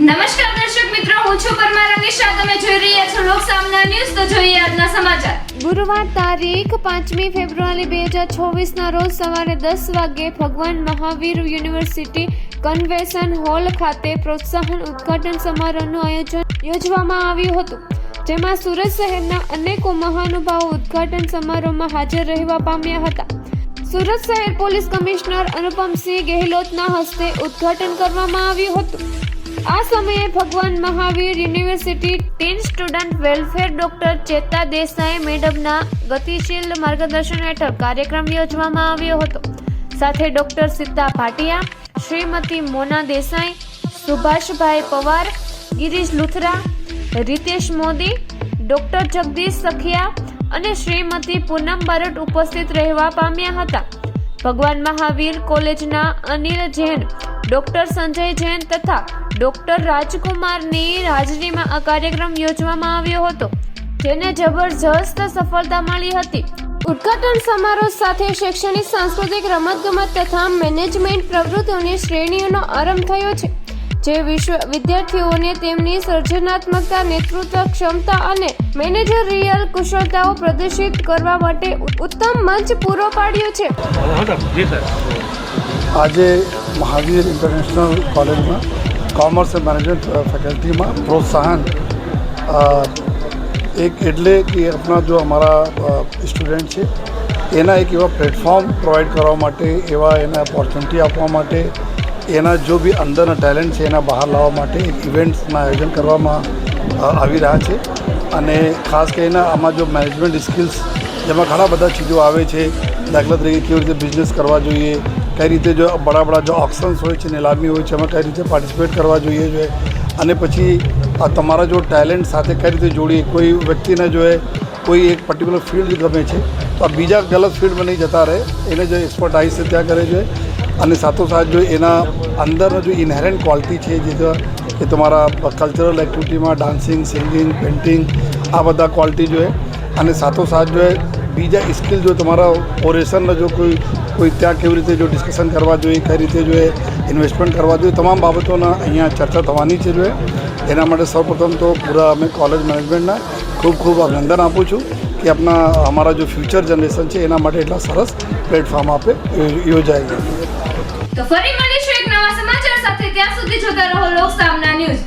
નમસ્કાર દર્શક મિત્રો, હું છું પરમાર અનિશા તમે જોઈ રહ્યા છો લોક સામના ન્યૂઝ. તો જોઈએ આજના સમાચાર. ગુરુવાર તારીખ પાંચમી ફેબ્રુઆરી બે હજાર છવ્વીસના રોજ સવારે દસ વાગ્યે ભગવાન મહાવીર યુનિવર્સિટી કન્વેન્શન હોલ ખાતે પ્રોત્સાહન ઉદ્ઘાટન સમારોહનું આયોજન યોજવામાં આવ્યું હતું. જેમાં સુરત શહેરના અનેકો મહાનુભાવો ઉદ્ઘાટન સમારોહમાં હાજર રહેવા પામ્યા હતા. સુરત શહેર પોલીસ કમિશનર અનુપમસિંહ ગેહલોતના હસ્તે ઉદ્ઘાટન કરવામાં આવ્યું હતું. આ સમયે Bhagwan Mahavir university dean student welfare doctor Cheta Desai મેડમના ગતિશીલ માર્ગદર્શન હેઠળ કાર્યક્રમ યોજવામાં આવ્યો હતો. સાથે ડોક્ટર સીતા ભાટિયા, શ્રીમતી મોના દેસાઈ, સુભાષભાઈ પવાર, ગિરીશ લુથરા, રીતેશ મોદી, ડોક્ટર જગદીશ સખિયા અને શ્રીમતી પૂનમ બારટ ઉપસ્થિત રહેવા પામ્યા હતા. ભગવાન મહાવીર કોલેજના અનિલ જૈન ડોક્ટર સંજય જૈન તથા ડોક્ટર રાજકુમારની હાજરીમાં આ કાર્યક્રમ યોજવામાં આવ્યો હતો, જેને જબરજસ્ત સફળતા મળી હતી. ઉદ્ઘાટન સમારોહ સાથે શૈક્ષણિક, સાંસ્કૃતિક, રમતગમત તથા મેનેજમેન્ટ પ્રવૃત્તિઓની શ્રેણીઓનો આરંભ થયો છે, જે વિશ્વ વિદ્યાર્થીઓને તેમની સર્જનાત્મકતા, નેતૃત્વ ક્ષમતા અને મેનેજરિયલ કુશળતાઓ પ્રદર્શિત કરવા માટે ઉત્તમ મંચ પૂરો પાડ્યો છે. આજે મહાવીર ઇન્ટરનેશનલ કોલેજમાં કોમર્સ એન્ડ મેનેજમેન્ટ ફેકલ્ટીમાં પ્રોત્સાહન એક એટલે કે આપણા જો અમારા સ્ટુડન્ટ છે, એના એક એવા પ્લેટફોર્મ પ્રોવાઈડ કરવા માટે, એવા એના ઓપોર્ચ્યુનિટી આપવા માટે, એના જો બી અંદરના ટેલેન્ટ છે, એના બહાર લાવવા માટે એક ઇવેન્ટ્સના આયોજન કરવામાં આવી રહ્યા છે. અને ખાસ કરીને આમાં જો મેનેજમેન્ટ સ્કિલ્સ જેમાં ઘણા બધા ચીજો આવે છે, દાખલા તરીકે કેવી રીતે બિઝનેસ કરવા જોઈએ કઈ રીતે જો બડા બડા જો ઓપ્શન્સ હોય છે, નીલામી હોય છે, એમાં કઈ રીતે પાર્ટિસિપેટ કરવા જોઈએ જોઈએ અને પછી આ તમારા જો ટેલેન્ટ સાથે કઈ રીતે જોડીએ? કોઈ વ્યક્તિને જો એ કોઈ એક પર્ટિક્યુલર ફિલ્ડ ગમે છે, તો આ બીજા ગલત ફિલ્ડમાં નહીં જતા રહે. એને જો એક્સપર્ટાઇઝ છે ત્યાં કરે છે. અને સાથોસાથ જો એના અંદરનો જો ઇનહેરન્ટ ક્વોલિટી છે, જે એ તમારા કલ્ચરલ એક્ટિવિટીમાં ડાન્સિંગ સિંગિંગ પેઇન્ટિંગ આ બધા ક્વોલિટી જો છે અને સાથોસાથ જો એ બીજા સ્કિલ જો તમારા ઓરેશનનો જો કોઈ કોઈ ત્યાં કેવી રીતે જો ડિસ્કશન કરવા જોઈએ, કઈ રીતે જોઈએ ઇન્વેસ્ટમેન્ટ કરવા જોઈએ, તમામ બાબતોના અહીંયા ચર્ચા થવાની છે જોઈએ એના માટે સૌપ્રથમ તો પૂરા અમે કોલેજ મેનેજમેન્ટના ખૂબ ખૂબ અભિનંદન આપું છું કે આપણા અમારા જો ફ્યુચર જનરેશન છે, એના માટે એટલા સરસ પ્લેટફોર્મ આપે યોજાય તો ફરી મળીશું એક નવા સમાચાર સાથે. ત્યાં સુધી જોતા રહો લોક સામના ન્યૂઝ.